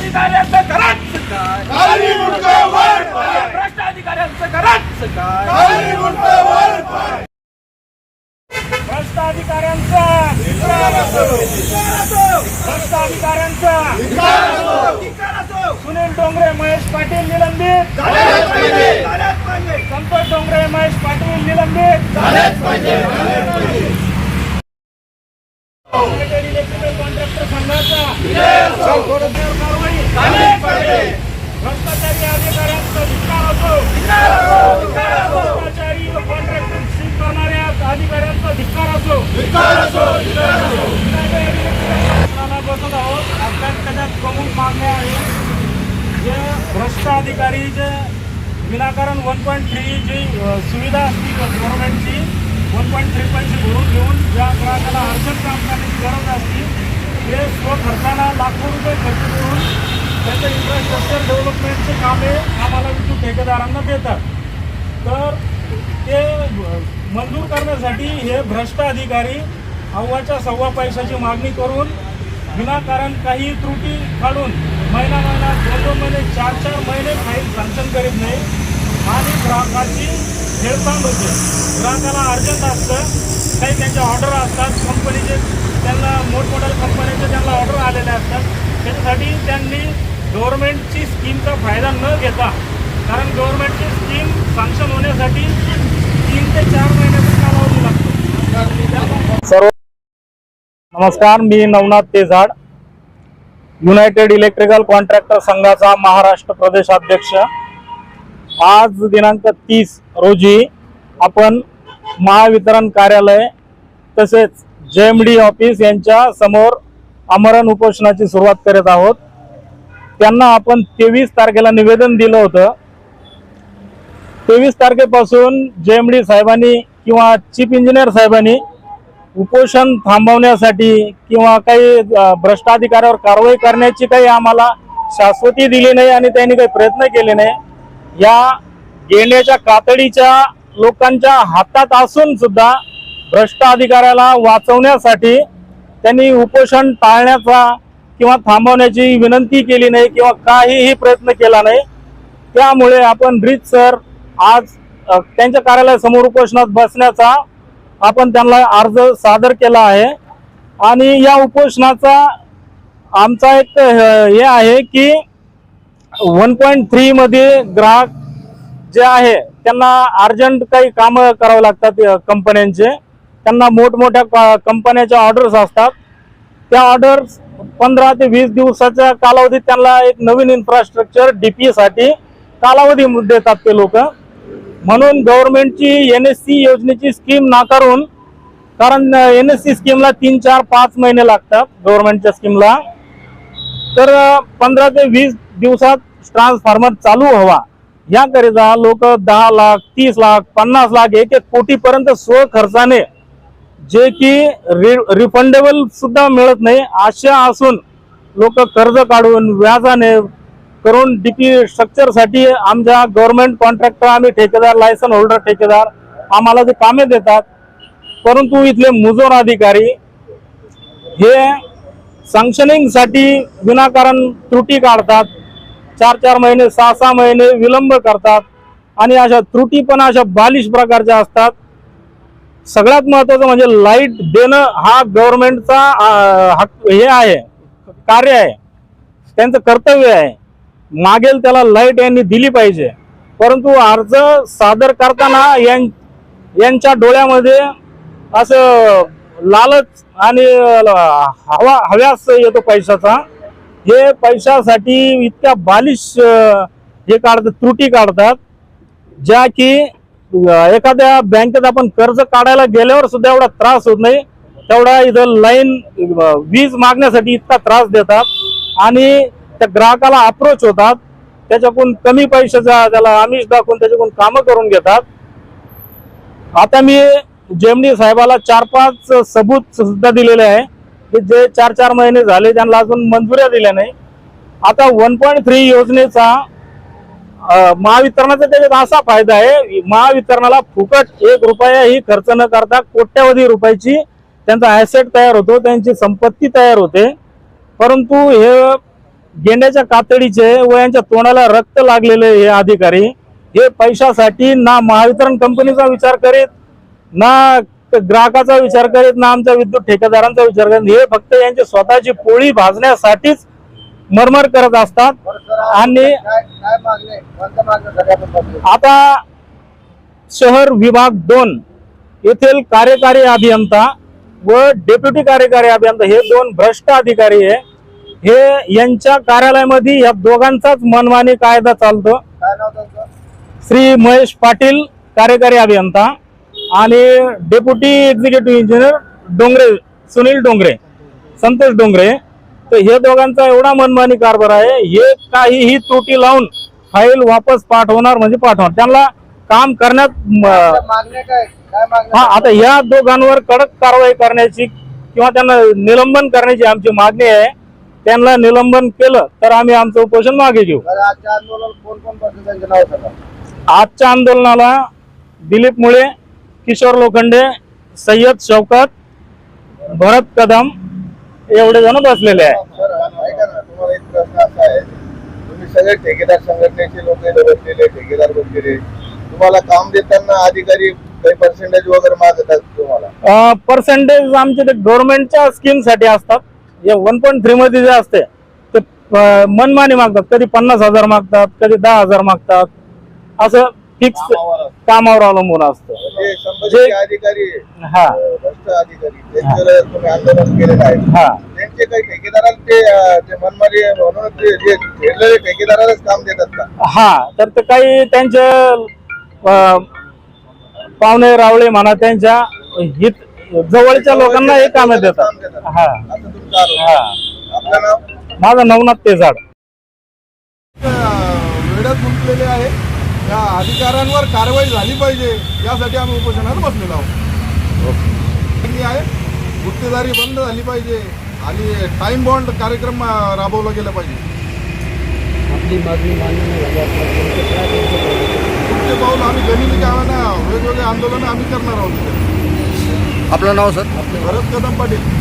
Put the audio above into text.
भ्रष्टाधिकाऱ्यांचं कराच काय भ्रष्टाधिकाऱ्यांचं कराच काय सुनील डोंगरे महेश पाटील निलंबित. संतोष डोंगरे महेश पाटील निलंबित. इलेक्ट्रिकल कॉन्ट्रॅक्टर संघाचा भ्रष्टाचारी अधिकाऱ्यांचा धिक्कार असो भ्रष्टाचारी व कॉन्ट्रॅक्टर करणाऱ्या अधिकाऱ्यांचा धिक्कार असो युनायटेड बसत आहोत आपल्या त्याच्यात प्रमुख मागण्या आहेत जे भ्रष्ट अधिकारी जे विनाकारण वन पॉईंट थ्री जी सुविधा असती गव्हर्नमेंटची वन पॉईंट थ्री पैसे भरून घेऊन ज्या ग्राहकाला अर्जंट काम करण्याची गरज असते ते स्वखर्चानं लाखो रुपये खर्च करून त्याचं इन्फ्रास्ट्रक्चर डेव्हलपमेंटचे कामे आम्हाला विद्युत ठेकेदारांना देतात. तर ते मंजूर करण्यासाठी हे भ्रष्ट अधिकारी अव्वाच्या सव्वा पैशाची मागणी करून विनाकारण काही त्रुटी काढून महिना महिना दोन दोन महिने चार चार महिने फाईल सँक्शन करीत नाही. आणि ग्राहकाची हेळसांड होते. ग्राहकाला अर्जंट असतं. काही त्यांच्या ऑर्डर असतात. कंपनीचे त्यांना मोठमोठ्या कंपनीचे त्यांना ऑर्डर आलेले असतात. त्याच्यासाठी त्यांनी गव्हर्मेंटची स्कीमचा फायदा न घेता कारण गव्हर्मेंटची स्कीम सँक्शन होण्यासाठी तीन ते चार महिन्याचा कालावधी लागतो. सर्व नमस्कार मी Navnath Tejad. United electrical contractor संघाचा महाराष्ट्र प्रदेश अध्यक्ष. आज दिनांक तीस रोजी आपण महावितरण कार्यालय तसेच जे एम डी ऑफिस यांच्या समोर आमरण उपोषणाची सुरुवात करत आहोत. त्यांना आपण तेवीस तारखेला निवेदन दिलं होतं. तेवीस तारखेपासून जे एम डी साहेबांनी किंवा चीफ इंजिनियर साहेबांनी उपोषण थांबवण्यासाठी किंवा काही भ्रष्टाधिकाऱ्यावर भ्रष्ट अधिकाऱ्यावर कारवाई करण्याची काही आम्हाला शाश्वती दिली नाही आणि त्यांनी काही प्रयत्न केले नाही. या गेंड्याच्या कातडीच्या लोकांच्या हातात असून सुद्धा भ्रष्ट अधिकाऱ्याला वाचवण्यासाठी त्यांनी उपोषण टाळण्याचा किंवा थांबवण्याची विनंती केली नाही किंवा काहीही प्रयत्न केला नाही त्यामुळे आपण ब्रिज सर आज त्यांच्या कार्यालयासमोर उपोषणात बसण्याचा आपण त्यांना अर्ज सादर केला आहे. आणि या उपोषणाचा आमचा एक हे आहे की वन पॉईंट थ्रीमध्ये ग्राहक जे आहे त्यांना अर्जंट काही कामं करावं लागतात कंपन्यांचे. त्यांना मोठमोठ्या क- कंपन्याच्या ऑर्डर्स असतात. त्या ऑर्डर्स पंधरा ते वीस दिवसाच्या कालावधीत त्यांना एक नवीन इन्फ्रास्ट्रक्चर डीपी साठी कालावधी देतात ते लोक. म्हणून गव्हर्नमेंटची एन एस सी योजनेची स्कीम नाकारून कारण एन एस सी स्कीमला तीन चार पाच महिने लागतात गव्हर्नमेंटच्या स्कीमला तर पंधरा ते वीस दिवसात ट्रान्सफॉर्मर चालू हवा याकरिता लोक दहा लाख तीस लाख पन्नास लाख एक एक कोटीपर्यंत स्वखर्चाने जे की रिफंडेबल सुद्धा मिळत नाही. अशा असून लोक कर्ज काढून व्याजाने करून डीपी स्ट्रक्चरसाठी आमच्या गव्हर्नमेंट कॉन्ट्रॅक्टर आम्ही ठेकेदार लायसन होल्डर ठेकेदार आम्हाला ते कामे देतात. परंतु इथले मुजोर अधिकारी हे सँक्शनिंगसाठी विनाकारण त्रुटी काढतात. चार चार महिने सहा सहा महिने विलंब करतात. आणि अशा त्रुटी पण अशा बालिश प्रकारच्या असतात. सगळ्यात महत्वाचं म्हणजे लाइट देणं हा गव्हर्नमेंटचा हक हे आहे कार्य आहे. त्यांचं कर्तव्य आहे. मागेल त्याला लाइट यांनी दिली पाहिजे. परंतु अर्ज सादर करताना यां- यांच्या डोळ्यामध्ये असं लालच आणि हवा हव्यास येतो पैशाचा. हे पैशासाठी इतक्या बालिश हे काढतात त्रुटी काढतात ज्या की एखाद्या बँकेत आपण कर्ज काढायला गेल्यावर सुद्धा एवढा त्रास होत नाही. तेवढा इथं लाईन वीज मागण्यासाठी इतका त्रास देतात. आणि त्या ग्राहकाला अप्रोच होतात. त्याच्याकडून कमी पैशाचा त्याला आमिष दाखवून त्याच्याकडून कामं करून घेतात. आता मी जेमडी साहेबाला चार पाच सबूत सुद्धा दिलेले आहे. की जे चार चार महिने झाले त्यांना अजून मंजुऱ्या दिल्या नाही. आता वन पॉईंट थ्री योजनेचा महावितरणाचा त्याच्यात असा फायदा आहे महावितरणाला फुकट एक रुपयाही खर्च न करता कोट्यावधी रुपयाची त्यांचा ऍसेट तयार होतो त्यांची संपत्ती तयार होते. परंतु हे गेंड्याच्या कातडीचे व यांच्या तोंडाला रक्त लागलेले हे अधिकारी हे पैशासाठी ना महावितरण कंपनीचा विचार करीत ना ग्राहकाचा विचार करीत ना आमच्या विद्युत ठेकेदारांचा विचार करीत हे फक्त यांची स्वतःची पोळी भाजण्यासाठीच मरमर करत असतात. आणि आता शहर विभाग दोन येथील कार्यकारी अभियंता व डेप्युटी कार्यकारी अभियंता हे दोन भ्रष्ट अधिकारी आहे हे यांच्या कार्यालयामध्ये या दोघांचाच मनमानी कायदा चालतो. श्री महेश पाटील कार्यकारी अभियंता आणि deputy executive engineer Dongre Sunil Dongre Santosh Dongre. तर हे दोघांचा एवढा मनमानी कारभार आहे. हे काहीही त्रुटी लावून फाईल वापस पाठवणार म्हणजे पाठवणार. त्यांना काम करण्यात हा आता या दोघांवर कडक कारवाई करण्याची किंवा त्यांना निलंबन करण्याची आमची मागणी आहे. त्यांना निलंबन केलं तर आम्ही आमचं उपोषण मागे घेऊ. आजच्या आंदोलनाला दिलीप मुळे किशोर लोखंडे सय्यद शौकत भरत कदम एवढे जण बसलेले आहे. बरं, ऐका ना तुम्हाला एक प्रश्न असा आहे. तुम्ही सगळे ठेकेदार संघटनेचे लोक इथे बसलेले ठेकेदार बसलेले तुम्हाला काम देताना अधिकारी काही पर्सेंटेज वगैरे मागतात तुम्हाला? पर्सेंटेज आमचे ते गव्हर्नमेंटच्या स्कीमसाठी असतात. जे वन पॉईंट थ्री मध्ये जे असते ते अं, मनमानी मागतात. कधी पन्नास हजार मागतात कधी दहा हजार मागतात. असं फिक्स कामावर असतं. कामावर अवलंबून असतं. म्हणजे संबंधित अधिकारी हा. अं, अधिकारी त्यांच्यावर तुम्ही आंदोलन केलेलं आहे हा. त्यांचे काही ते अं, ते मनमानी म्हणून ते जे ठेरलेले ठेकेदारालाच काम देतात का? हा तर ते काही त्यांचे अं, पाहुणे रावळे म्हणा त्यांच्या हित जवळच्या लोकांना हे काम देतात. काम देतात. हा. असं तुमचं आरोप. हा. आपलं नाव? माझं नवनाथ तेजाड. वेळात गुंतलेले आहे या अधिकाऱ्यांवर कारवाई झाली पाहिजे यासाठी आम्ही उपोषणात बसलेलो आहोत. मागणी आहे. गुत्तेदारी बंद झाली पाहिजे. आणि टाइम बॉन्ड कार्यक्रम राबवला गेला पाहिजे. पुढचे पाऊल आम्ही जमिनी गावांना वेगवेगळे आंदोलन आम्ही करणार आहोत. आपलं नाव सर? भरत कदम पाटील.